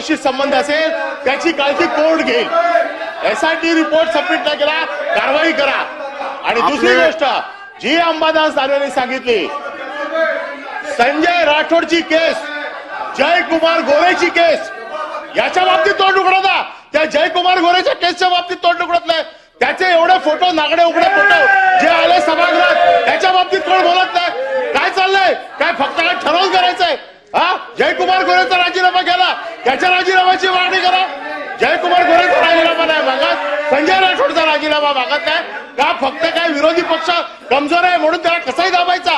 काँग्रेसशी संबंध असेल त्याची काळजी कोर्ट घेईल? एसआयटी रिपोर्ट सबमिट नाही केला कारवाई करा. आणि दुसरी गोष्ट जी अंबादास दानवेने सांगितली संजय राठोडची केस जयकुमार गोरेची केस याच्या बाबतीत तोंड उघडत त्या जयकुमार गोरेच्या केसच्या बाबतीत तोंड उघडत नाही. त्याचे एवढे फोटो नागडे उघडे फोटो जे आले सभागृहात त्याच्या बाबतीत कोण बोलत नाही? काय चाललंय? काय फक्त काय ठरवून करायचंय? हा? जयकुमार गोरेचा राजीनामा केला. त्याच्या राजीनाम्याची मागणी करा. जयकुमार गोरेचा राजीनामा नाही मागत. संजय राठोडचा राजीनामा मागत नाही. का फक्त काय विरोधी पक्ष कमजोर आहे म्हणून त्याला कसाही दाबायचा?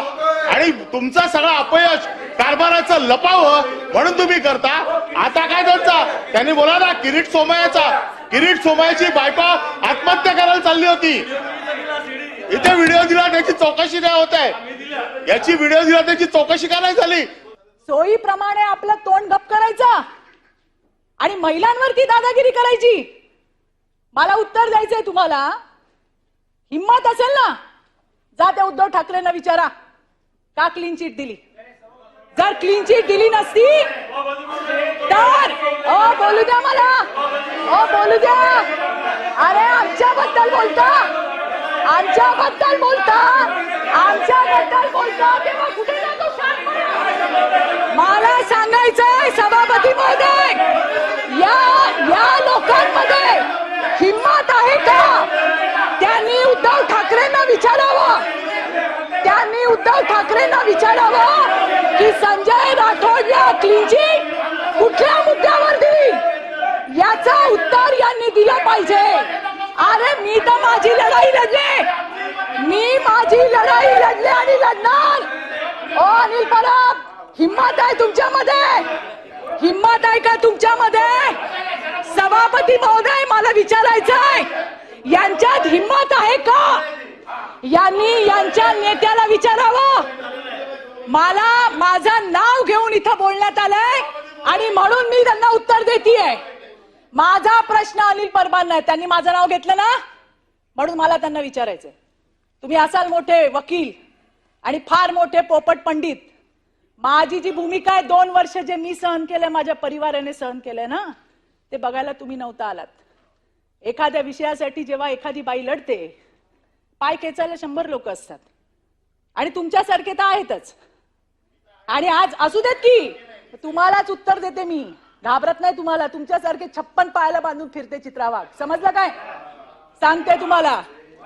आणि तुमचा सगळा अपयश कारभाराचं लपावं म्हणून तुम्ही करता. आता काय त्यांचा? त्यांनी बोला ना किरीट सोमयाचा किरीट सोमयाची बायको आत्महत्या करायला चालली होती. इथे व्हिडिओ दिला त्याची चौकशी नाही होत आहे. याची व्हिडिओ दिला त्याची चौकशी का नाही झाली? सोयीप्रमाणे आपलं तोंड गप करायचं. आणि महिलांवरती दादागिरी करायची. मला उत्तर द्यायचंय तुम्हाला. हिंमत असेल ना? जा त्या उद्धव ठाकरेंना विचारा. का क्लीन चिट दिली? जर क्लीन चिट दिली नसती तर ओ बोलू द्या मला. ओ बोलू द्या. अरे आमच्याबद्दल बोलता. आमच्याबद्दल बोलता. आमच्याबद्दल बोलता. तेव्हा कुठे मला सभापती महोदय. या या लोकांमध्ये हिंमत आहे का? त्यांनी उद्धव ठाकरेंना विचारावं. त्यांनी उद्धव ठाकरेंना विचारावं की संजय राठोडला क्लीन चिट कुठल्या मुद्द्यावर दिली याचा उत्तर यांनी दिलं पाहिजे. अरे मी तर माझी लढाई लढले. मी माझी लढाई लढले आणि लढणार. ओ अनिल परब हिम्मत आहे तुमच्यामध्ये? हिम्मत आहे का तुमच्यामध्ये? सभापती महोदय मला विचारायचं आहे यांच्यात हिम्मत आहे का? यांनी यांच्या नेत्याला विचारावं. मला माझं नाव घेऊन इथं बोलण्यात आलंय आणि म्हणून मी त्यांना उत्तर देतीये. माझा प्रश्न अनिल परबांना आहे. त्यांनी माझं नाव घेतलं ना? म्हणून मला त्यांना विचारायचंय. तुम्ही असाल मोठे वकील आणि फार मोठे पोपट पंडित. माझी जी भूमिका आहे दोन वर्ष जे मी सहन केलंय माझ्या परिवाराने सहन केलंय ना ते बघायला तुम्ही नव्हता आलात. एखाद्या विषयासाठी जेव्हा एखादी बाई लढते पाय खेचायला शंभर लोक असतात. आणि तुमच्यासारखे तर आहेतच. आणि आज असू देत की तुम्हालाच उत्तर देते मी. घाबरत नाही तुम्हाला तुमच्यासारखे छप्पन पायाला बांधून फिरते चित्रावाघ. समजलं काय? सांगते तुम्हाला.